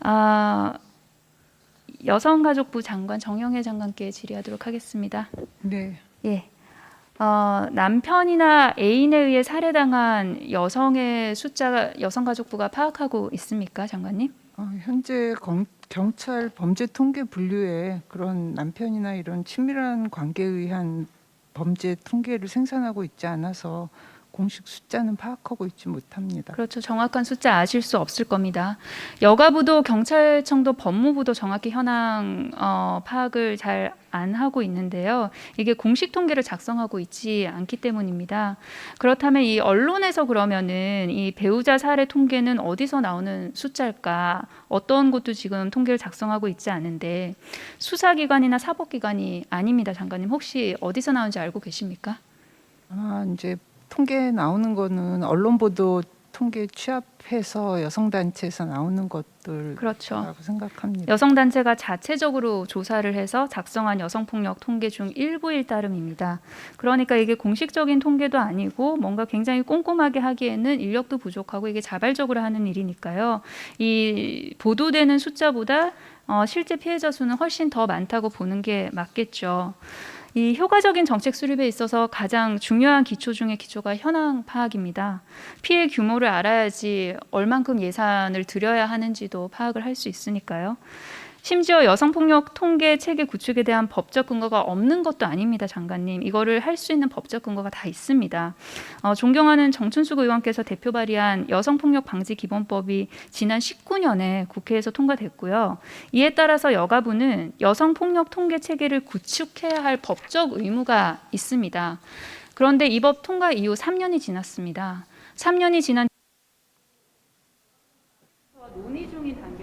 아, 여성가족부 장관 정영애 장관께 질의하도록 하겠습니다. 네. 예. 어, 남편이나 애인에 의해 살해당한 여성의 숫자 여성가족부가 파악하고 있습니까, 장관님? 어, 현재 경, 경찰 범죄 통계 분류에 그런 남편이나 이런 친밀한 관계에 의한 범죄 통계를 생산하고 있지 않아서 공식 숫자는 파악하고 있지 못합니다. 그렇죠. 정확한 숫자 아실 수 없을 겁니다. 여가부도 경찰청도 법무부도 정확히 현황 어, 파악을 잘 안 하고 있는데요. 이게 공식 통계를 작성하고 있지 않기 때문입니다. 그렇다면 이 언론에서 그러면은 이 배우자 살해 통계는 어디서 나오는 숫자일까? 어떤 곳도 지금 통계를 작성하고 있지 않은데 수사기관이나 사법기관이 아닙니다, 장관님. 혹시 어디서 나오는지 알고 계십니까? 아, 이제 통계 나오는 거는 언론 보도 통계 취합해서 여성 단체에서 나오는 것들이라고 그렇죠. 생각합니다. 여성 단체가 자체적으로 조사를 해서 작성한 여성 폭력 통계 중 일부일 따름입니다. 그러니까 이게 공식적인 통계도 아니고 뭔가 굉장히 꼼꼼하게 하기에는 인력도 부족하고 이게 자발적으로 하는 일이니까요. 이 보도되는 숫자보다 어, 실제 피해자 수는 훨씬 더 많다고 보는 게 맞겠죠. 이 효과적인 정책 수립에 있어서 가장 중요한 기초 중의 기초가 현황 파악입니다. 피해 규모를 알아야지 얼만큼 예산을 들여야 하는지도 파악을 할 수 있으니까요. 심지어 여성폭력 통계 체계 구축에 대한 법적 근거가 없는 것도 아닙니다, 장관님. 이거를 할 수 있는 법적 근거가 다 있습니다. 어, 존경하는 정춘숙 의원께서 대표 발의한 여성폭력 방지 기본법이 지난 19년에 국회에서 통과됐고요. 이에 따라서 여가부는 여성폭력 통계 체계를 구축해야 할 법적 의무가 있습니다. 그런데 이 법 통과 이후 3년이 지났습니다. 3년이 지난 논의 중인 합니다.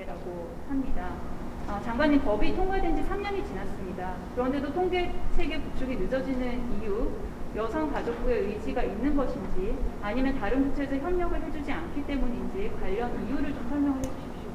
아, 장관님 법이 통과된 지 3년이 지났습니다. 그런데도 통계 체계 구축이 늦어지는 이유 여성가족부의 의지가 있는 것인지 아니면 다른 부처에서 협력을 해주지 않기 때문인지 관련 이유를 좀 설명을 해주십시오.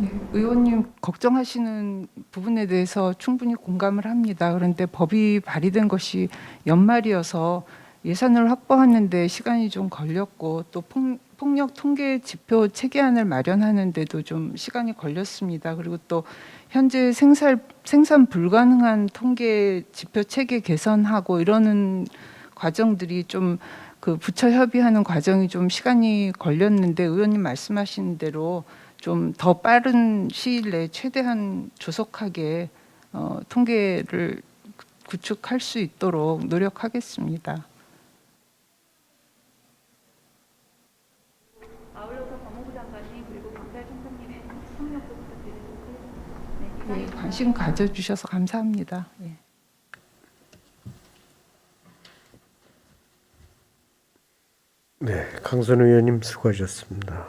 예, 의원님 걱정하시는 부분에 대해서 충분히 공감을 합니다. 그런데 법이 발의된 것이 연말이어서 예산을 확보하는데 시간이 좀 걸렸고 또 폭, 폭력 통계 지표 체계안을 마련하는데도 좀 시간이 걸렸습니다. 그리고 또 현재 생산 생산 불가능한 통계 지표 체계 개선하고 이러는 과정들이 좀 그 부처 협의하는 과정이 좀 시간이 걸렸는데 의원님 말씀하신 대로 좀 더 빠른 시일 내에 최대한 조속하게 어, 통계를 구축할 수 있도록 노력하겠습니다. 아울러서 법무부 장관님 그리고 경찰청장님의 협력도 부탁드리도록 하겠습니다. 네, 예. 관심 가져주셔서 감사합니다. 예. 네, 강선 의원님 수고하셨습니다.